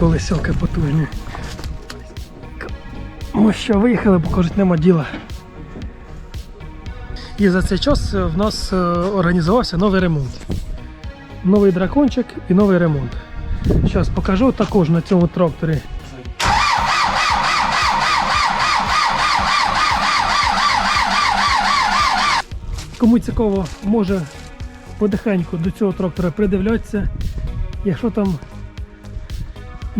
Колесілки потужні. Ми що виїхали, бо кажуть, нема діла. І за цей час в нас е, організувався новий ремонт. Новий дракончик і новий ремонт. Зараз покажу також на цьому тракторі. Кому цікаво, може потихеньку до цього трактора придивлятися. Якщо там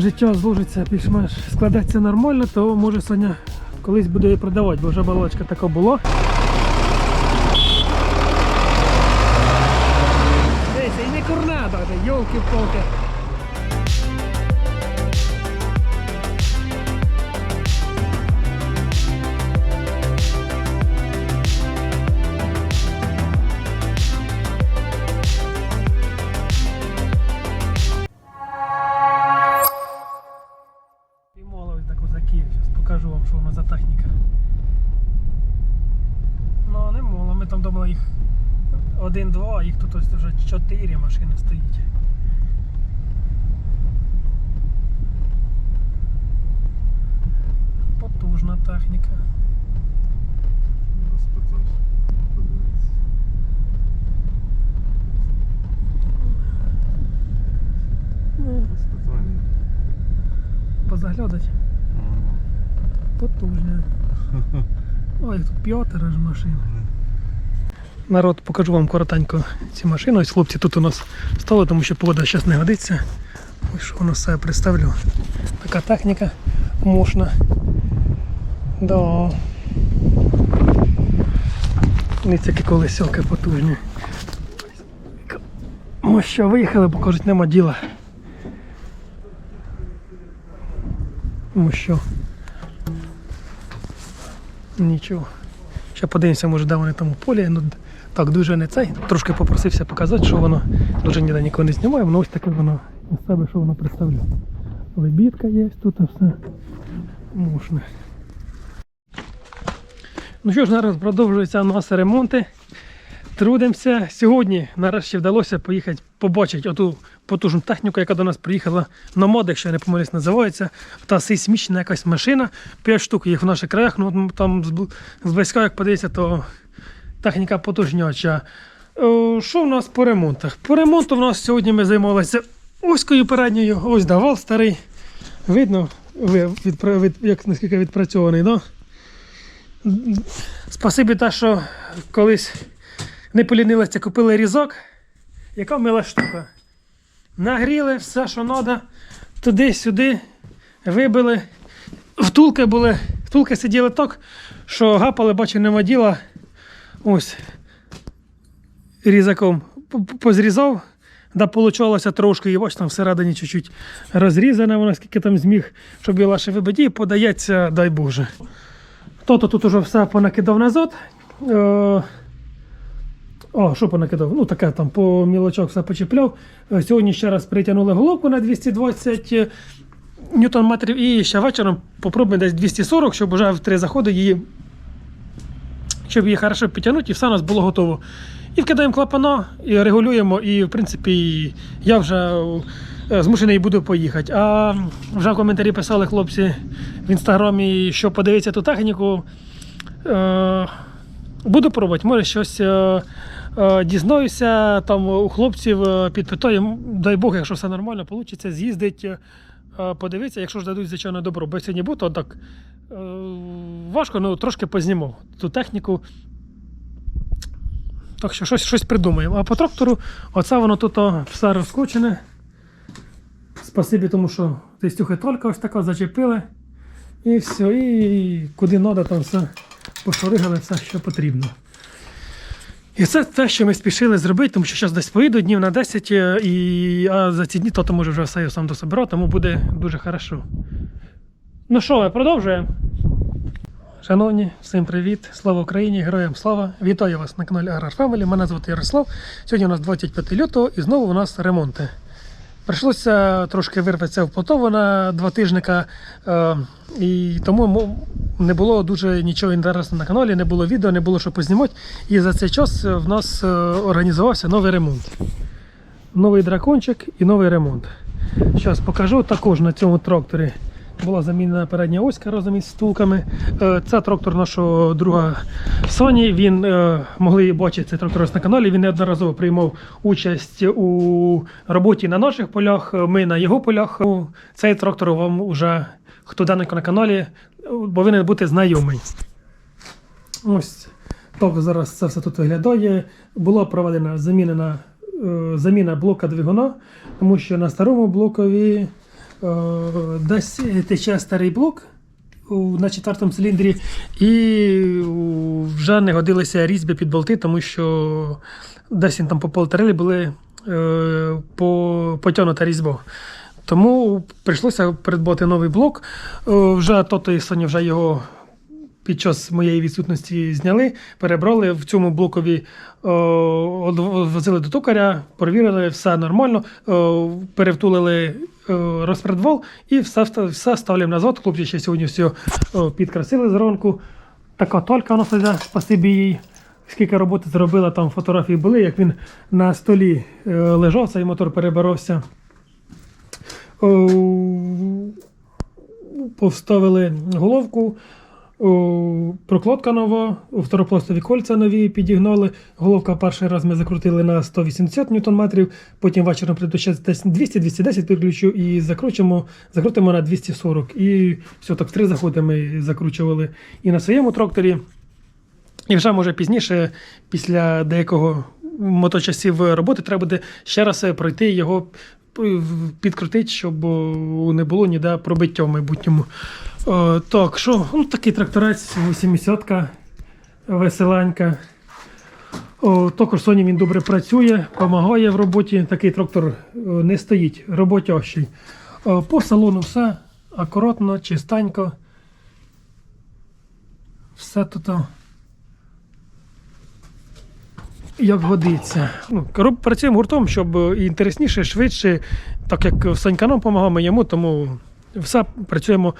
життя зложиться більш-менш складеться нормально, то може Соня колись буде її продавати, бо вже балочка така була. Дивіться, і не курнада, йолки-палки. Техніка. Ну, не моло, ми там думали їх один-два, а їх тут ось вже чотири машини стоїть. Потужна техніка. Позаглядать. Потужня. Ой, тут п'ятеро ж машин. Народ, покажу вам коротенько ці машини. Ось хлопці тут у нас стали, тому що погода зараз не годиться. Ось що з себе представлю. Така техніка мощна. Да. Ось які колесілки потужні. Ми що виїхали, бо кажуть, нема діла. Тому що нічого. Ще подивимося, може, де вони там у полі. Ну, так дуже не цей. Трошки попросився показати, що воно дуже ніде нікого не знімає, воно ось таке воно із себе, що воно представляє. Лебідка є, тут все можна. Ну що ж, зараз продовжуються у нас ремонти. Трудимося. Сьогодні нарешті вдалося поїхати побачити оту потужну техніку, яка до нас приїхала на мод, якщо я не помиляюсь, називається. Та сейсмічна якась машина. П'ять штук їх в наших краях. Ну там зблизька, як подивитися, то техніка потужняча. Е, Що в нас по ремонтах? По ремонту в нас сьогодні ми займалися оською передньою, ось давал старий. Видно, ви відпра- від, як наскільки відпрацьований, да? Спасибі те, що колись не полінилися, купили різок. Яка мила штука. Нагріли все, що треба, туди-сюди, вибили. Втулки були, втулки сиділи так, що гапали, бачу, нема діла. Ось. Різаком позрізав. Да, получалося трошки, і ось там всередині чуть-чуть розрізане, воно скільки там зміг, щоб його лише вибити, і подається, дай Боже. То-то тут уже все понакидав назад. Е, о, що понакидав? Ну, таке там по мілочок все почепляв. Е, Сьогодні ще раз притягнули головку на 220 ньютон метрів і ще вечором попробуємо десь 240, щоб вже в три заходи її, щоб її хорошо підтягнути, і все у нас було готово. І вкидаємо клапана, і регулюємо, і в принципі я вже е, змушений буду поїхати. А вже в коментарі писали хлопці в інстаграмі, що подивиться ту техніку. Е, Буду пробувати, може щось е, е, дізнаюся там у хлопців, е, підпитаю, дай Бог, якщо все нормально, вийде, з'їздить, е, подивитися, якщо ж дадуть звичайно добро. Бо сьогодні був, то так е, важко, ну трошки познімав ту техніку. Так що щось, щось придумаємо. А по трактору, оце воно тут все розкочене. Спасибі, тому що тестюхи тільки ось така зачепили. І все, і куди треба, там все пошоригали, все, що потрібно. І це те, що ми спішили зробити, тому що зараз десь поїду днів на 10, е, і, а за ці дні то може вже все я сам дособирав, тому буде дуже хорошо. Ну що, ми продовжуємо. Шановні, всім привіт! Слава Україні! Героям слава! Вітаю вас на каналі Аграр Family. Мене звати Ярослав. Сьогодні у нас 25 лютого і знову у нас ремонти. Прийшлося трошки вирватися в Платово на два тижника, е, і тому не було дуже нічого інтересного на каналі, не було відео, не було що познімати. І за цей час в нас е, організувався новий ремонт. Новий дракончик і новий ремонт. Зараз покажу. Також на цьому тракторі була замінена передня оська разом із стулками. Е, Це трактор нашого друга Соні. Він е, могли бачити цей трактор на каналі. Він неодноразово приймав участь у роботі на наших полях. Ми на його полях. Цей трактор вам вже хто даненько на каналі е, повинен бути знайомий. Ось так зараз це все тут виглядає. Була проведена замінена, е, заміна блока двигуна, тому що на старому блокові е, десь тече старий блок на четвертому циліндрі, і вже не годилися різьби під болти, тому що десь там по полторилі були е, по, потягнута різьба. Тому прийшлося придбати новий блок. Е, Вже тото і Sony вже його під час моєї відсутності зняли, перебрали в цьому блокові, е, возили до токаря, перевірили, все нормально, е, перевтулили е, розпредвал і все, все ставляємо назад. Хлопці ще сьогодні все е, підкрасили зранку. Така толька у нас спасибі їй. Скільки роботи зробила, там фотографії були, як він на столі лежав, цей мотор переборовся. Е, Повставили головку, о, прокладка нова, второпластові кольця нові підігнали. Головка перший раз ми закрутили на 180 Нм, потім вечором прийду десь 200-210 підключу і закручимо, закрутимо на 240. І все, так в три заходи ми закручували і на своєму тракторі. І вже може пізніше, після деякого моточасів роботи, треба буде ще раз пройти його, підкрутити, щоб не було ніде пробиття в майбутньому. О, так, що, ну такий тракторець, 80-ка, веселенька. О, також Sony він добре працює, допомагає в роботі. Такий трактор не стоїть, роботящий. О, по салону все акуратно, чистенько. Все тут. о, як годиться. Ну, працюємо гуртом, щоб е, інтересніше, швидше, так як Санька нам допомагав, ми йому, тому все працюємо.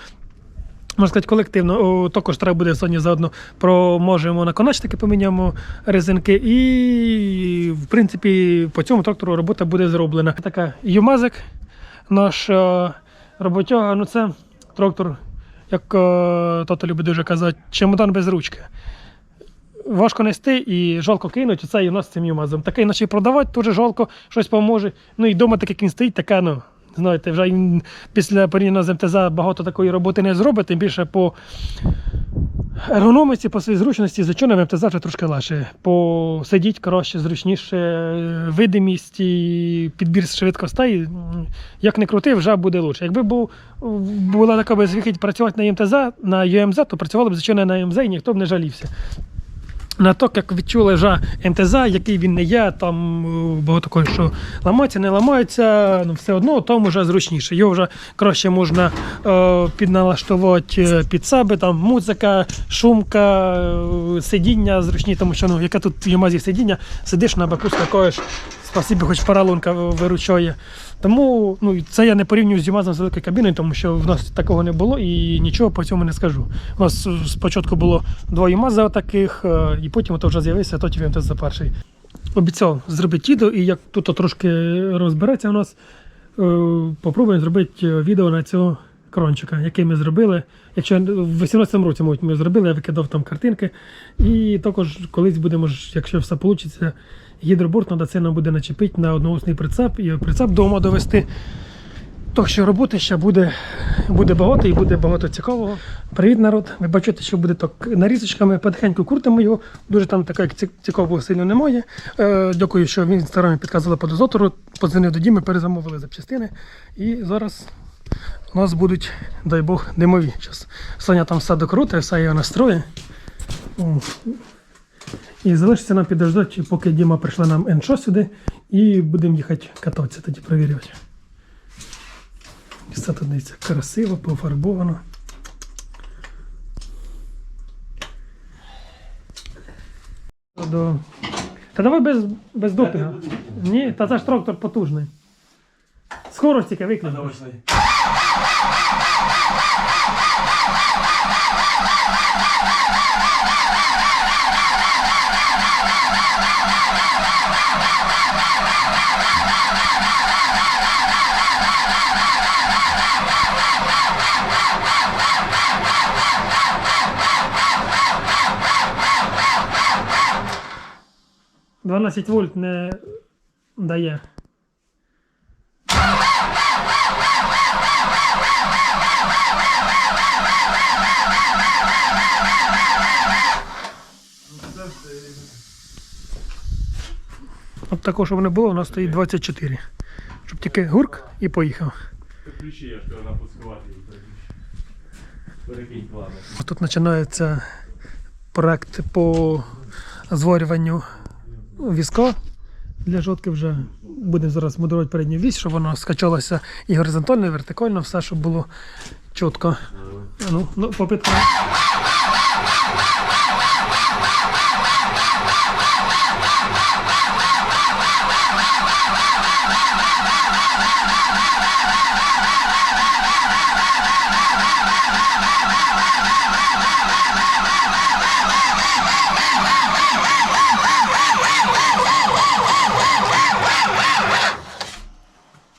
Можна сказати, колективно. Також треба буде сьогодні заодно проможемо наконечники, поміняємо резинки. І, в принципі, по цьому трактору робота буде зроблена. Така Юмазик, наш е, роботяга, ну це трактор, як е, тато любить дуже казати, чемодан без ручки важко нести і жалко кинуть. Оце і у нас цим юмазом. Такий наче продавати теж жалко, щось поможе. Ну і вдома, так як він стоїть, таке, ну. Знаєте, вже після порівняно з МТЗ багато такої роботи не зробить, тим більше по ергономіці, по своїй зручності, звичайно, МТЗ вже трошки легше. Посидіть краще, зручніше, видимість і підбір швидкостей. Як не крути, вже буде краще. Якби був, була така безвихідь працювати на МТЗ, на ЮМЗ, то працювали б, звичайно, на МЗ і ніхто б не жалівся. На то, як відчули вже МТЗ, який він не є, там е, багато такого, що ламається, не ламається, ну все одно тому вже зручніше. Його вже краще можна е, підналаштувати е, під себе, там музика, шумка, е, сидіння зручні, тому що ну, яке тут в Ямазі сидіння, сидиш на баку, скакаєш, спасибі, хоч паралонка виручає. Тому ну, це я не порівнюю з Юмазом з великою кабіною, тому що в нас такого не було і нічого по цьому не скажу. У нас е, спочатку було два Юмази таких, і потім ото вже з'явився тоді МТЗ за перший. Обіцяв зробити відео, і як тут трошки розбереться у нас, е, попробуємо зробити е, відео на цього крончика, який ми зробили. Якщо в 18-му році мабуть, ми зробили, я викидав там картинки. І також колись будемо, якщо все вийде, над це нам буде начепити на одноосний прицеп і прицеп вдома довести. Так що роботи ще буде, буде багато і буде багато цікавого. Привіт, народ! Ви бачите, що буде так нарізочками, потихеньку крутимо його. Дуже там така цікавого сильно немає. Е, дякую, що він старами підказували по дозотору. Подзвонив до Діми, перезамовили запчастини. І зараз у нас будуть, дай Бог, димові. Зараз Соня там все докрутить, все його настроє. І залишиться нам підождати, поки Діма прийшла нам N6 сюди, і будемо їхати кататися, тоді перевірювати. Все тут дивіться красиво, пофарбовано. До... Та давай без, без допінга. Ні, та це ж трактор потужний. Скорость тільки виклик. 12 вольт не дає. От такого, щоб не було, у нас стоїть 24. Щоб тільки гурк і поїхав. Ключі, я кажу, напускувати. Перекинь плани. Тут починається проект по зварюванню візка для жодки вже будемо зараз модерувати передню вісь, щоб воно скачалося і горизонтально, і вертикально, все, щоб було чітко. Ну, ну, попитка.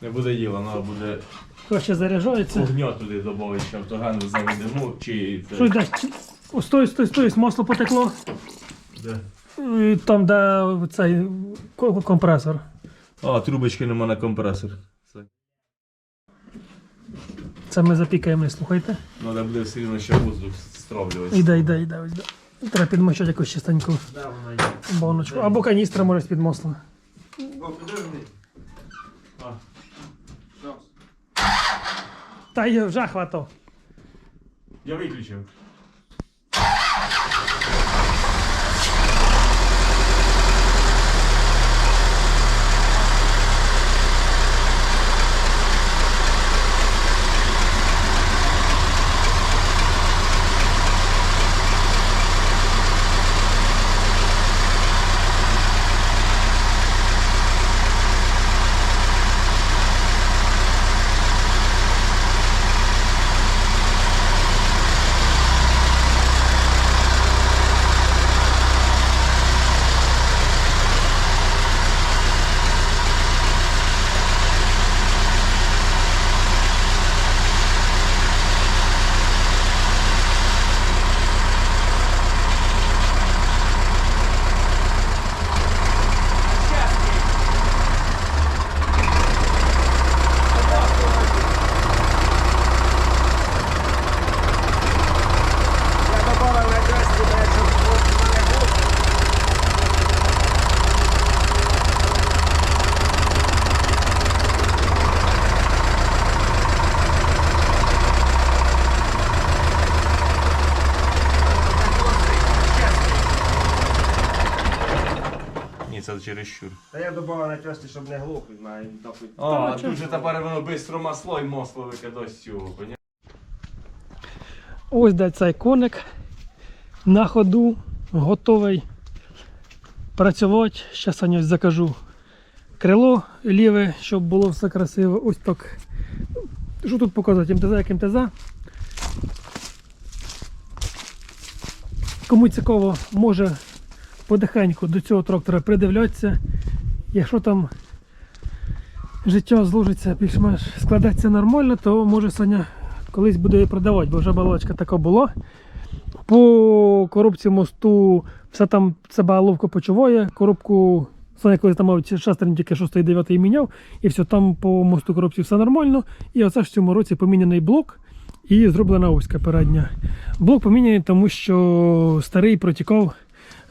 Не буде діла, треба буде Хто заряджається? огня туди додати, ще автогану заведемо, чи Що це. йде? О, Стой, стой, стой, масло потекло. Де? Там, де цей ко- компресор. А, трубочки нема на компресор. Це. Це ми запікаємо, слухайте. Треба буде все одно ще воздух стравлювати. Іде, іде, іде, ось. Треба підмочати якусь чистеньку баночку. Або каністра може з-під масла. А. Та й вже хватав. Я виключив. Я добавив на красті, блядь, щоб хлопці мене гуд. Ні, це чересчур. Та я добавив на красті, щоб не глухли, знаю, нахуй. А, тут же тепер воно швидко масло і масло викидає з цього, понятно? Ось де цей коник на ходу, готовий працювати. Зараз я ось закажу крило ліве, щоб було все красиво. Ось так. Що тут показати? МТЗ як МТЗ. Кому цікаво, може потихеньку до цього трактора придивлятися. Якщо там життя зложиться більш-менш складеться нормально, то може Саня колись буде її продавати, бо вже балачка така була. По коробці мосту все там себе ловко почуває. Коробку Саня колись там шестерню тільки 6 і 9 міняв, і все там по мосту коробці все нормально. І оце ж в цьому році поміняний блок і зроблена оська передня. Блок поміняний, тому що старий протікав,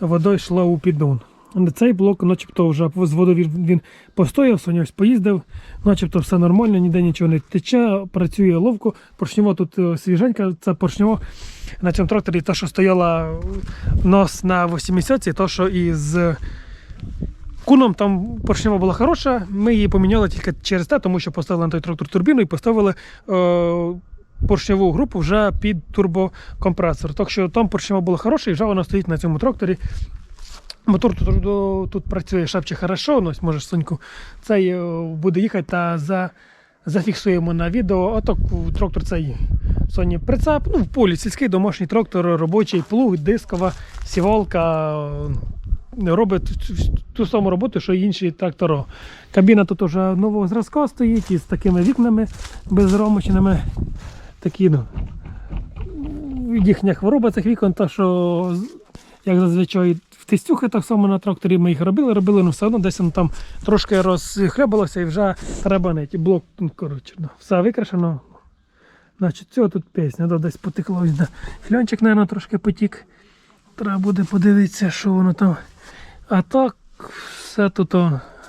вода йшла у піддон. Цей блок, начебто, вже з водою він, постояв, Соня ось поїздив, начебто все нормально, ніде нічого не тече, працює ловко. Поршнево тут е, свіженька, це поршнево на цьому тракторі, та, що стояла нас на 80-ці, то, що із куном там поршнева була хороша, ми її поміняли тільки через те, тому що поставили на той трактор турбіну і поставили. Е, Поршневу групу вже під турбокомпресор. Так що там поршнева була хороша і вже вона стоїть на цьому тракторі. Мотор тут, тут, тут працює шапче хорошо, ну, можеш Соньку, цей е, буде їхати та за, зафіксуємо на відео. Отак трактор цей Соні прицеп. Ну, в полі сільський домашній трактор, робочий плуг, дискова, сівалка. е, Робить ту саму роботу, що й інші трактори. Кабіна тут вже нового зразка стоїть із такими вікнами безромочними. Такі, ну, їхня хвороба цих вікон, та що як зазвичай в тестюхи так само на тракторі ми їх робили, робили, але все одно десь воно там трошки розхлябалося і вже треба не блок. ну, Коротше, ну, все викрашено. Значить, цього тут пісня, да, десь потекло. Да. Фльончик, мабуть, трошки потік. Треба буде подивитися, що воно там. А так, все тут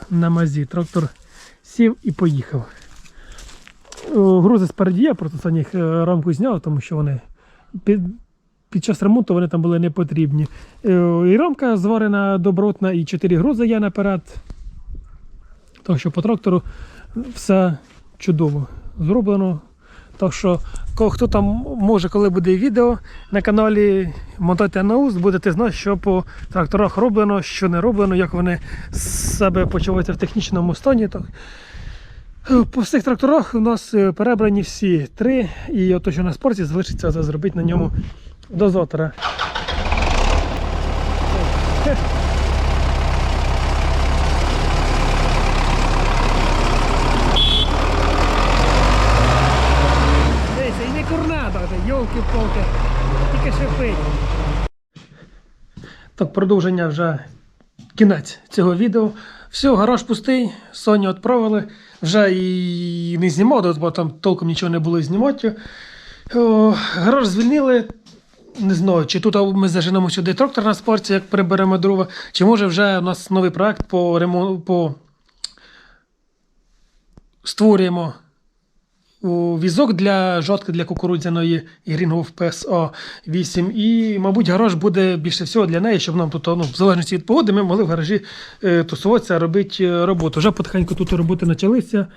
на мазі. Трактор сів і поїхав. Грузи спереді я просто за них е, рамку зняв, тому що вони під, під час ремонту вони там були не потрібні. Е, І рамка зварена добротна, і 4 грузи є наперед. Так що по трактору все чудово зроблено. Так що, хто там може, коли буде відео на каналі, монтуйте на будете знати, що по тракторах роблено, що не роблено, як вони себе почуваються в технічному стані. Так. По всіх тракторах у нас е, перебрані всі три, і ото, що на спорті залишиться це зробити на ньому дозатора. Дивіться, і не курна, йолки-палки, тільки шипить. Так, продовження вже кінець цього відео. Все, гараж пустий, Соню відправили. Вже і не знімав, бо там толком нічого не було знімати. О, гараж звільнили. Не знаю, чи тут ми заженемо сюди трактор на спорті, як приберемо дрова, чи може вже у нас новий проект по ремонту. По... Створюємо у візок для жодки для кукурудзяної грінгов ПСО 8. І, мабуть, гараж буде більше всього для неї, щоб нам тут, ну, в залежності від погоди, ми могли в гаражі е, тусуватися, робити е, роботу. Вже потихеньку тут роботи почалися.